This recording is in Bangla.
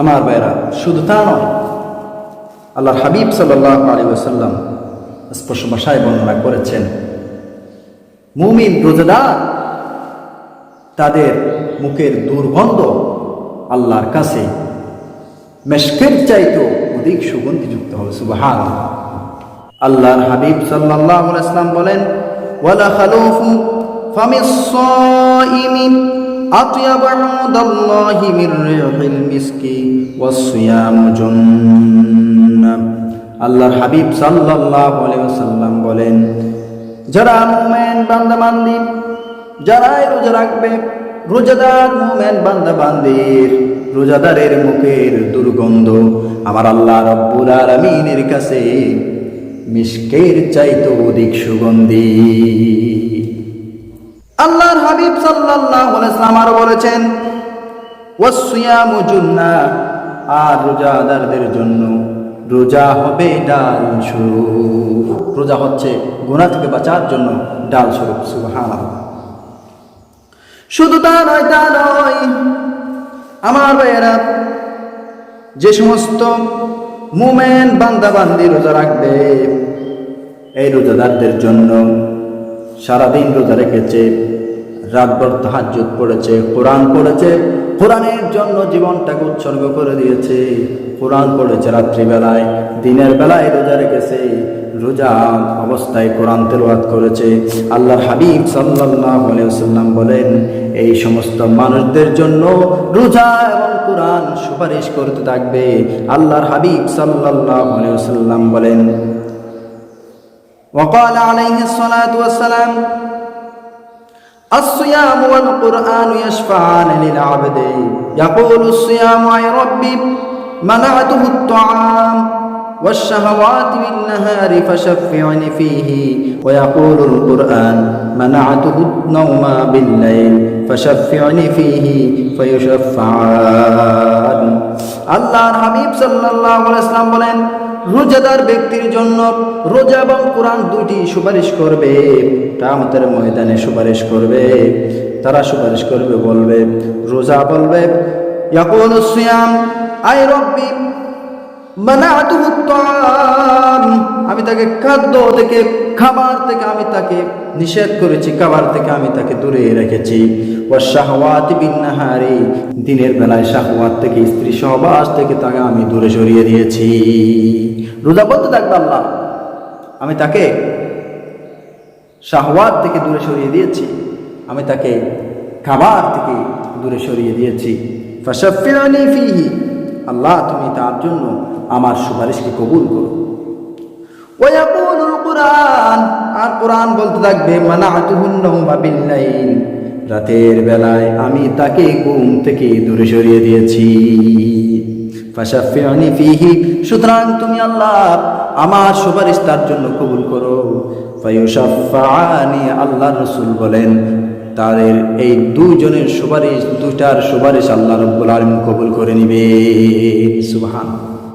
আমার ভাইরা, শুধু তা নয়, আল্লাহর হাবিব সাল্লাহ আলী ওসাল্লাম স্পষ্ট ভাষায় বর্ণনা করেছেন, মুমিন রোজাদার, তাদের মুখের দুর্গন্ধ আল্লাহর কাছে মেশকের চাইতেও অধিক সুগন্ধিযুক্ত হবে সুবাহান আল্লাহর হাবিব আলাইহি ইসলাম বলেন, ওয়ালা খালুফু ফামিস আল্লাহর হাবিব সাল্লাল্লাহু বলেন, যারা যারাই রোজা রাখবে, রোজাদার মুমেন বান্দা বান্দির রোজাদারের মুখের দুর্গন্ধ আমার আল্লাহ রব্বুল আলামিনের কাছে মিশকের চাইতো অধিক সুগন্ধি। সাল্লাম আরও বলেছেন আর রোজাদারদের জন্য রোজা হবে ডাল স্বরূপ। রোজা হচ্ছে গুনাহ থেকে বাঁচার জন্য ডাল স্বরূপ, সুবহানাল্লাহ। শুধু তা নয় তা নয়, আমার ভাইয়েরা, যে সমস্ত মুমেন বান্দা বান্দি রোজা রাখবে, এই রোজাদারদের জন্য সারাদিন রোজা রেখেছে রাতভর তাহাজ্জুদ পড়েছে কোরআন পড়েছে কোরআনের জন্য জীবনটাকে উৎসর্গ করে দিয়েছে কোরআন পড়েছে রাত্রিবেলায় দিনের বেলায় রোজা রেখেছে রোজা অবস্থায় কোরআন তেলাওয়াত করেছে আল্লাহর হাবিব সাল্লাল্লাহু আলাইহি ওয়াসাল্লাম বলেন এই সমস্ত মানুষদের জন্য রোজা এবং কোরআন সুপারিশ করতে থাকবে আল্লাহর হাবিব সাল্লাল্লাহু আলাইহি ওয়াসাল্লাম বলেন وقال عليه الصلاة والسلام الصيام والقرآن يشفعان للعبد يقول الصيام أي ربي منعته الطعام والشهوات بالنهار فشفعني فيه ويقول القرآن منعته النوم بالليل فشفعني فيه فيشفعان الله الحبيب صلى الله عليه وسلم বলেন রোজাদার ব্যক্তির জন্য রোজা এবং কোরআন দুইটি সুপারিশ করবে। কামতের ময়দানে সুপারিশ করবে। তারা সুপারিশ করবে, বলবে, রোজা বলবে ইয়াকুল সিয়াম আই রব্বি আমি তাকে খাদ্য থেকে, খাবার থেকে আমি তাকে নিষেধ করেছি, খাবার থেকে আমি তাকে দূরে রেখেছি। ও শাহওয়াত বিন্নাহারি, দিনের বেলায় শাহওয়াত থেকে, স্ত্রী সহবাস থেকে তাকে আমি দূরে সরিয়ে দিয়েছি। রোজা বলতে থাকবে আল্লাহ, আমি তাকে শাহওয়াত থেকে দূরে সরিয়ে দিয়েছি, আমি তাকে খাবার থেকে দূরে সরিয়ে দিয়েছি। আল্লাহ তুমি তার জন্য আমার সুপারিশকে কবুল করো আর কোরআন বলতে থাকবে রাতের বেলায় আমি তাকে ঘুম থেকে দূরে সরিয়ে দিয়েছি। সুতরাং তুমি আল্লাহ আমার সুপারিশ তার জন্য কবুল করো। আল্লাহ রসুল বলেন তাদের এই দুজনের সুপারিশ দুটার সুপারিশ আল্লাহ রব্বুল আলম কবুল করে নিবে। সুবহান